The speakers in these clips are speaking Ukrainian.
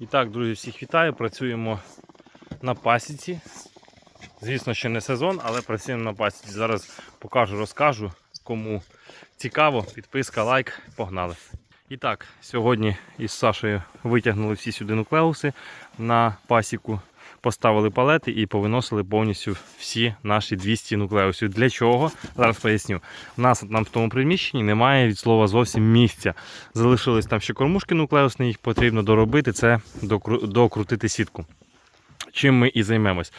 І так, друзі, всіх вітаю. Працюємо на пасіці. Звісно, ще не сезон, але працюємо на пасіці. Зараз покажу, розкажу. Кому цікаво, підписка, лайк, погнали. І так, сьогодні із Сашею витягнули всі сюди нуклеуси на пасіку, поставили палети і повиносили повністю всі наші 200 нуклеусів. Для чого? Зараз поясню. У нас там в тому приміщенні немає від слова зовсім місця. Залишились там ще кормушки нуклеусні, їх потрібно доробити, це докрутити сітку. Чим ми і займемось.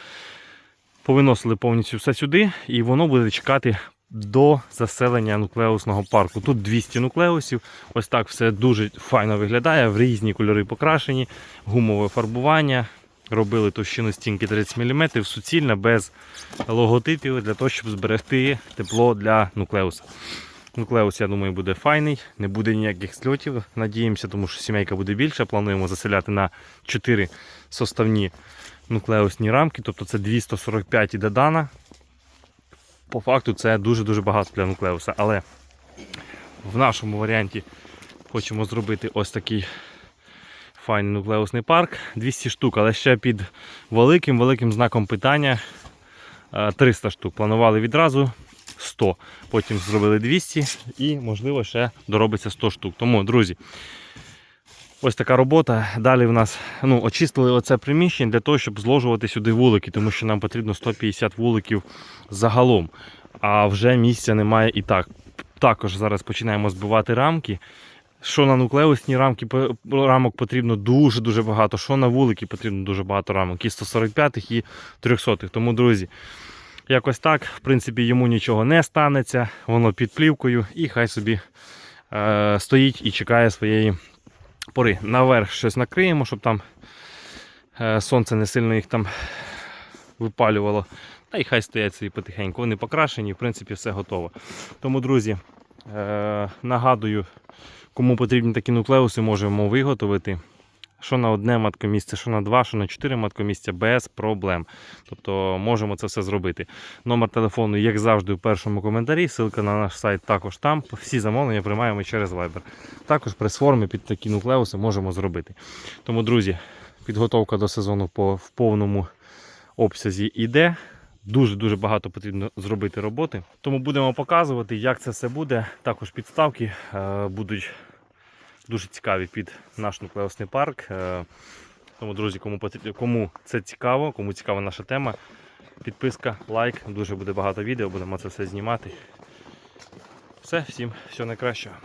Повиносили повністю все сюди, і воно буде чекати до заселення нуклеусного парку. Тут 200 нуклеусів. Ось так все дуже файно виглядає, в різні кольори покрашені, гумове фарбування. Робили товщину стінки 30 мм, суцільна, без логотипів, для того, щоб зберегти тепло для нуклеуса. Нуклеус, я думаю, буде файний, не буде ніяких сльотів. Надіємося, тому що сімейка буде більша. Плануємо заселяти на 4 составні нуклеусні рамки, тобто це 245 і додана. По факту це дуже-дуже багато для нуклеуса. Але в нашому варіанті хочемо зробити ось такий файний нуклеусний парк. 200 штук, але ще під великим-великим знаком питання е, 300 штук. Планували відразу 100. Потім зробили 200 і, можливо, ще доробиться 100 штук. Тому, друзі, ось така робота. Далі в нас ну, очистили оце приміщення для того, щоб зложувати сюди вулики, тому що нам потрібно 150 вуликів загалом. А вже місця немає і так. Також зараз починаємо збивати рамки. Що на нуклеусні рамки рамок потрібно дуже-дуже багато, що на вулики потрібно дуже багато рамок. І 145-х, і 300-х. Тому, друзі, якось так. В принципі, йому нічого не станеться, воно під плівкою, і хай собі е, стоїть і чекає своєї пори. Наверх щось накриємо, щоб там е, сонце не сильно їх там випалювало. Та й хай стоять собі потихеньку. Вони покрашені, в принципі, все готово. Тому, друзі, е, нагадую, кому потрібні такі нуклеуси, можемо виготовити. Що на одне маткомісце, що на два, що на чотири маткомісця без проблем. Тобто можемо це все зробити. Номер телефону, як завжди, у першому коментарі. Ссылка на наш сайт також там. Всі замовлення приймаємо через Viber. Також прес-форми під такі нуклеуси можемо зробити. Тому, друзі, підготовка до сезону по, в повному обсязі йде. Дуже-дуже багато потрібно зробити роботи. Тому будемо показувати, як це все буде. Також підставки е, будуть дуже цікаві під наш нуклеосний парк. Е, Тому, друзі, кому, кому це цікаво, кому цікава наша тема, підписка, лайк. Дуже буде багато відео, будемо це все знімати. Все, всім всього найкращого.